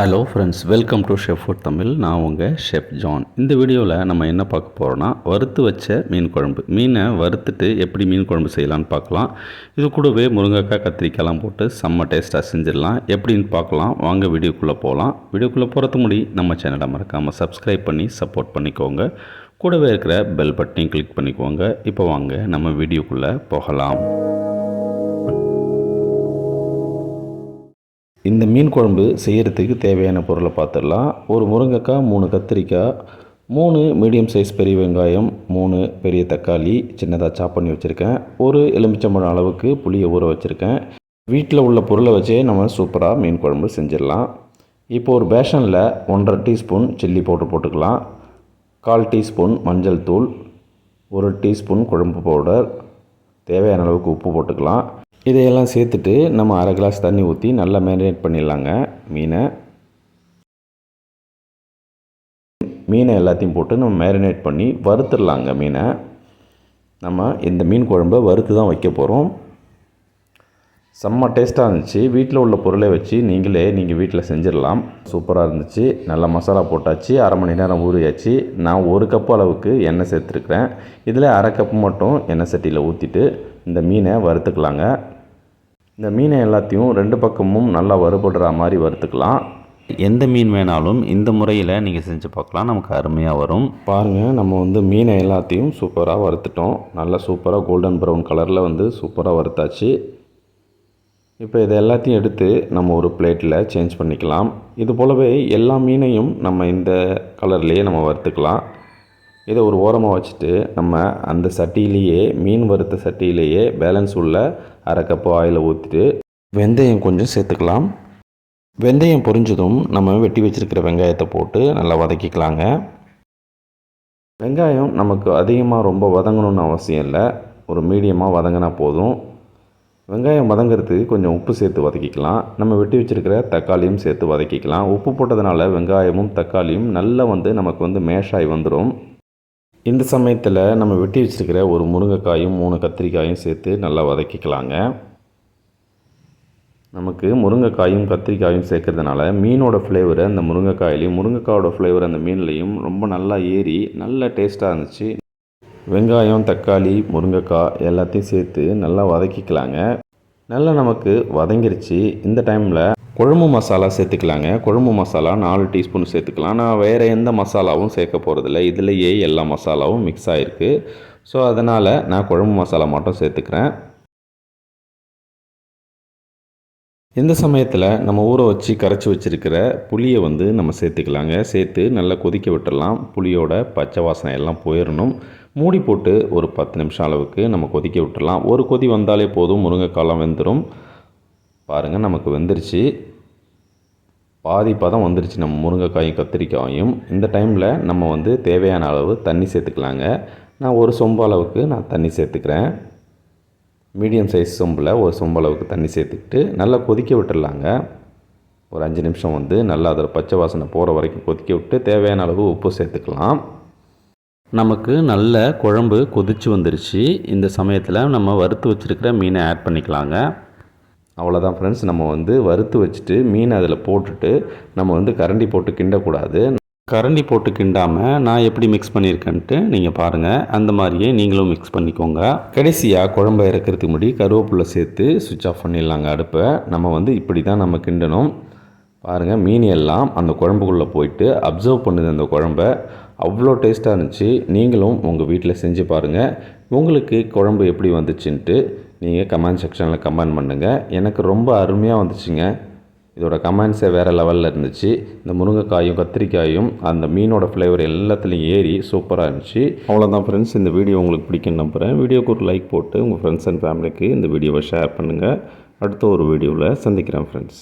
Hello friends welcome to chef food Tamil நான் உங்கள் chef John இந்த வீடியோவில் நம்ம என்ன பார்க்க போகிறோன்னா வறுத்து வச்ச மீன் குழம்பு. மீனை வறுத்துட்டு எப்படி மீன் குழம்பு செய்யலான்னு பார்க்கலாம். இது கூடவே முருங்கைக்காய் கத்திரிக்காய்லாம் போட்டு செம்ம டேஸ்ட்டாக செஞ்சிடலாம். எப்படின்னு பார்க்கலாம். வாங்க வீடியோக்குள்ளே போகலாம் வீடியோக்குள்ளே போகிறது முடி நம்ம சேனலை மறக்காமல் சப்ஸ்கிரைப் பண்ணி சப்போர்ட் பண்ணிக்கோங்க. கூடவே இருக்கிற பெல் பட்டனையும் கிளிக் பண்ணிக்கோங்க. இப்போ வாங்க நம்ம வீடியோக்குள்ளே போகலாம். இந்த மீன் குழம்பு செய்கிறதுக்கு தேவையான பொருளை பார்த்துடலாம். ஒரு முருங்கைக்காய் மூணு கத்திரிக்காய் மூணு மீடியம் சைஸ் பெரிய வெங்காயம் மூணு பெரிய தக்காளி சின்னதாக சாப் பண்ணி வச்சுருக்கேன். ஒரு எலுமிச்சம்பழம் அளவுக்கு புளியை ஊற வச்சுருக்கேன். வீட்டில் உள்ள பொருளை வச்சே நம்ம சூப்பராக மீன் குழம்பு செஞ்சிடலாம். இப்போ ஒரு பேஷனில் ஒன்றரை டீஸ்பூன் சில்லி பவுடர் போட்டுக்கலாம். கால் டீஸ்பூன் மஞ்சள் தூள் ஒரு டீஸ்பூன் குழம்பு பவுடர் தேவையான அளவுக்கு உப்பு போட்டுக்கலாம். இதையெல்லாம் சேர்த்துட்டு நம்ம அரை கிளாஸ் தண்ணி ஊற்றி நல்லா மேரினேட் பண்ணிடலாங்க. மீனை. மீனை எல்லாத்தையும் போட்டு நம்ம மேரினேட் பண்ணி வறுத்துடலாங்க மீனை. நம்ம இந்த மீன் குழம்பை வறுத்து தான் வைக்க போகிறோம் செம்ம டேஸ்ட்டாக இருந்துச்சு. வீட்டில் உள்ள பொருளை வச்சு நீங்களே நீங்கள் வீட்டில் செஞ்சிடலாம். சூப்பராக இருந்துச்சு. நல்லா மசாலா போட்டாச்சு. அரை மணி நேரம் ஊறியாச்சு. நான் ஒரு கப்பு அளவுக்கு எண்ணெய் சேர்த்துருக்குறேன். இதில் அரை கப்பு மட்டும் எண்ணெய் சட்டியில் ஊற்றிட்டு இந்த மீனை வறுத்துக்கலாங்க. இந்த மீனை எல்லாத்தையும் ரெண்டு பக்கமும் நல்லா வறுபடுற மாதிரி வறுத்துக்கலாம். எந்த மீன் வேணாலும் இந்த முறையில் நீங்கள் செஞ்சு பார்க்கலாம். நமக்கு அருமையாக வரும். பாருங்கள் நம்ம வந்து மீனை எல்லாத்தையும் சூப்பராக வறுத்துட்டோம். நல்லா சூப்பராக கோல்டன் ப்ரௌன் கலரில் வந்து சூப்பராக வறுத்தாச்சு. இப்போ இதை எல்லாத்தையும் எடுத்து நம்ம ஒரு பிளேட்டில் சேஞ்ச் பண்ணிக்கலாம். இது போலவே எல்லா மீனையும் நம்ம இந்த கலர்லேயே நம்ம வறுத்துக்கலாம். இதை ஒரு ஓரமாக வச்சுட்டு நம்ம அந்த சட்டியிலேயே மீன் வறுத்த சட்டியிலேயே பேலன்ஸ் உள்ள அரை கப்பு ஆயிலை ஊற்றிட்டு வெந்தயம் கொஞ்சம் சேர்த்துக்கலாம். வெந்தயம் பொரிஞ்சதும் நம்ம வெட்டி வச்சுருக்கிற வெங்காயத்தை போட்டு நல்லா வதக்கிக்கலாங்க. வெங்காயம் நமக்கு அதிகமாக ரொம்ப வதங்கணும்னு அவசியம் இல்லை. ஒரு மீடியமாக வதங்கினா போதும். வெங்காயம் வதங்கிறதுக்கு கொஞ்சம் உப்பு சேர்த்து வதக்கிக்கலாம். நம்ம வெட்டி வச்சுருக்கிற தக்காளியும் சேர்த்து வதக்கிக்கலாம். உப்பு போட்டதுனால வெங்காயமும் தக்காளியும் நல்லா வந்து நமக்கு வந்து மேஷாகி வந்துடும் இந்த சமயத்தில் நம்ம வெட்டி வச்சுருக்கிற ஒரு முருங்கைக்காயும் மூணு கத்திரிக்காயும் சேர்த்து நல்லா வதக்கிக்கலாங்க. நமக்கு முருங்கைக்காயும் கத்திரிக்காயும் சேர்க்கறதுனால மீனோட ஃப்ளேவர் அந்த முருங்கைக்காயிலையும் முருங்கைக்காயோட ஃப்ளேவர் அந்த மீன்லேயும் ரொம்ப நல்லா ஏறி நல்ல டேஸ்ட்டாக இருந்துச்சு. வெங்காயம் தக்காளி முருங்கைக்காய் எல்லாத்தையும் சேர்த்து நல்லா வதக்கிக்கலாங்க. நல்லா நமக்கு வதங்கிருச்சு. இந்த டைமில் குழம்பு மசாலா சேர்த்துக்கலாங்க. குழம்பு மசாலா நாலு டீஸ்பூன் சேர்த்துக்கலாம். நான் வேறு எந்த மசாலாவும் சேர்க்க போகிறதில்ல இதுலேயே எல்லா மசாலாவும் மிக்ஸ் ஆகிருக்கு ஸோ அதனால் நான் குழம்பு மசாலா மட்டும் சேர்த்துக்கிறேன். இந்த சமயத்தில் நம்ம ஊற வச்சு கரைச்சி வச்சுருக்கிற புளியை வந்து நம்ம சேர்த்துக்கலாங்க. சேர்த்து நல்லா கொதிக்க விட்டுடலாம் புளியோட பச்சை வாசனை எல்லாம் போயிடணும் மூடி போட்டு ஒரு பத்து நிமிஷம் அளவுக்கு நம்ம கொதிக்க விட்டுடலாம் ஒரு கொதி வந்தாலே போதும். முருங்கைக்காலம் வெந்துடும் பாருங்கள் நமக்கு வெந்துருச்சு. பாதி பதம் வந்துருச்சு நம்ம முருங்கைக்காயும் கத்திரிக்காயும். இந்த டைமில் நம்ம வந்து தேவையான அளவு தண்ணி சேர்த்துக்கலாங்க. நான் ஒரு சொம்பு அளவுக்கு நான் தண்ணி சேர்த்துக்கிறேன். மீடியம் சைஸ் சொம்பில் ஒரு சொம்பு அளவுக்கு தண்ணி சேர்த்துக்கிட்டு நல்லா கொதிக்க விட்டுடலாங்க. ஒரு அஞ்சு நிமிஷம் வந்து நல்லா அதில் பச்சை வாசனை போகிற வரைக்கும் கொதிக்க விட்டு தேவையான அளவு உப்பு சேர்த்துக்கலாம். நமக்கு நல்ல குழம்பு கொதிச்சு வந்துருச்சு. இந்த சமயத்தில் நம்ம வறுத்து வச்சுருக்கிற மீனை ஆட் பண்ணிக்கலாங்க. அவ்வளோதான் ஃப்ரெண்ட்ஸ் நம்ம வந்து வறுத்து வச்சுட்டு மீன் அதில் போட்டுட்டு நம்ம வந்து கரண்டி போட்டு கிண்டக்கூடாது. கரண்டி போட்டு கிண்டாமல் நான் எப்படி மிக்ஸ் பண்ணியிருக்கேன்ட்டு நீங்கள் பாருங்கள் அந்த மாதிரியே நீங்களும் மிக்ஸ் பண்ணிக்கோங்க. கடைசியாக குழம்பு இறக்கிறதுக்கு முன்னாடி கருவேப்பிலை சேர்த்து சுவிட்ச் ஆஃப் பண்ணிடலாங்க அடுப்பை. நம்ம வந்து இப்படி தான் நம்ம கிண்டணும். பாருங்கள் மீன் எல்லாம் அந்த குழம்புக்குள்ளே போயிட்டு அப்சர்வ் பண்ணுது அந்த குழம்ப. அவ்வளோ டேஸ்ட்டாக இருந்துச்சு. நீங்களும் உங்கள் வீட்டில் செஞ்சு பாருங்கள் உங்களுக்கு குழம்பு எப்படி வந்துச்சுன்ட்டு நீங்கள் கமெண்ட் செக்ஷனில் கமெண்ட் பண்ணுங்கள் எனக்கு ரொம்ப அருமையாக வந்துச்சுங்க. இதோட கமெண்ட்ஸே வேறு லெவலில் இருந்துச்சு. இந்த முருங்கைக்காயும் கத்திரிக்காயும் அந்த மீனோட ஃப்ளேவர் எல்லாத்துலேயும் ஏறி சூப்பராக இருந்துச்சு. அவ்வளோதான் ஃப்ரெண்ட்ஸ் இந்த வீடியோ உங்களுக்கு பிடிக்குன்னு நம்புகிறேன் வீடியோக்கு ஒரு லைக் போட்டு உங்கள் ஃப்ரெண்ட்ஸ் அண்ட் ஃபேமிலிக்கு இந்த வீடியோவை ஷேர் பண்ணுங்கள் அடுத்த ஒரு வீடியோவில் சந்திக்கிறேன் ஃப்ரெண்ட்ஸ்